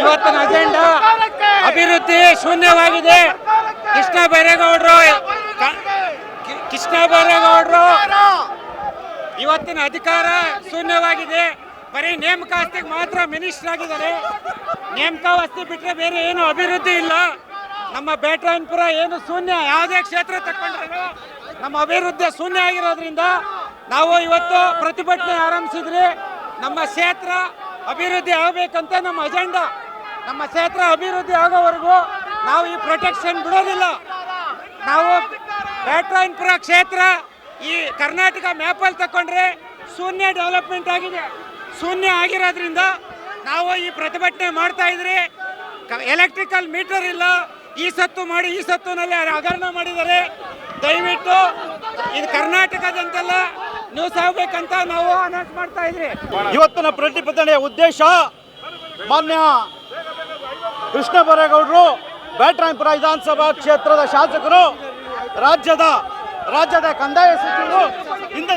ಇವತ್ತಿನ ಅಜೆಂಡಾ ಅಭಿವೃದ್ಧಿ ಶೂನ್ಯವಾಗಿದೆ. ಕೃಷ್ಣ ಬೈರೇಗೌಡರು ಕೃಷ್ಣ ಬೈರೇಗೌಡರು, ಇವತ್ತಿನ ಅಧಿಕಾರ ಶೂನ್ಯವಾಗಿದೆ. ಬರೀ ನೇಮಕಾಸ್ತಿಗೆ ಮಾತ್ರ ಮಿನಿಸ್ಟರ್ ಆಗಿದ್ದಾರೆ. ನೇಮಕಾವಸ್ತಿ ಬಿಟ್ಟರೆ ಬೇರೆ ಏನು ಅಭಿವೃದ್ಧಿ ಇಲ್ಲ. ನಮ್ಮ ಬೇಟರಾಯನಪುರ ಏನು ಶೂನ್ಯ, ಯಾವುದೇ ಕ್ಷೇತ್ರ ತಕೊಂಡ್ರು ನಮ್ಮ ಅಭಿವೃದ್ಧಿ ಶೂನ್ಯ ಆಗಿರೋದ್ರಿಂದ ನಾವು ಇವತ್ತು ಪ್ರತಿಭಟನೆ ಆರಂಭಿಸಿದ್ರಿ ನಮ್ಮ ಕ್ಷೇತ್ರ ಅಭಿವೃದ್ಧಿ ಆಗಬೇಕಂತ ನಮ್ಮ ಅಜೆಂಡಾ ನಮ್ಮ ಕ್ಷೇತ್ರ ಅಭಿವೃದ್ಧಿ ಆಗೋವರೆಗೂ ನಾವು ಈ ಪ್ರೊಟೆಕ್ಷನ್ ಬಿಡೋದಿಲ್ಲ. ನಾವು ಬ್ಯಾಟ್ರಾಯನ್ಪುರ ಕ್ಷೇತ್ರ ಈ ಕರ್ನಾಟಕ ಮ್ಯಾಪಲ್ಲಿ ತಕೊಂಡ್ರೆ ಶೂನ್ಯ ಡೆವಲಪ್ಮೆಂಟ್ ಆಗಿದೆ. ಶೂನ್ಯ ಆಗಿರೋದ್ರಿಂದ ನಾವು ಈ ಪ್ರತಿಭಟನೆ ಮಾಡ್ತಾ ಇದ್ರಿ ಎಲೆಕ್ಟ್ರಿಕಲ್ ಮೀಟರ್ ಇಲ್ಲ. ಈ ಸತ್ತು ಮಾಡಿ, ಈ ಸತ್ತುನಲ್ಲಿ ಹಗರಣ ಮಾಡಿದ್ದಾರೆ? ದಯವಿಟ್ಟು ಇದು ಕರ್ನಾಟಕದಂತೆಲ್ಲ ನ್ಯೂಸ್ ಆಗಬೇಕಂತ ನಾವು ಅನೌನ್ಸ್ ಮಾಡ್ತಾ ಇದ್ರಿ ಇವತ್ತಿನ ಪ್ರತಿಭಟನೆಯ ಉದ್ದೇಶ ಮಾನ್ಯ ಕೃಷ್ಣ ಬೈರೇಗೌಡರು ಬ್ಯಾಟ್ರಾಯಪುರ ವಿಧಾನಸಭಾ ಕ್ಷೇತ್ರದ ಶಾಸಕರು ರಾಜ್ಯದ ರಾಜ್ಯದ ಕಂದಾಯ ಸಚಿವರು ಹಿಂದೆ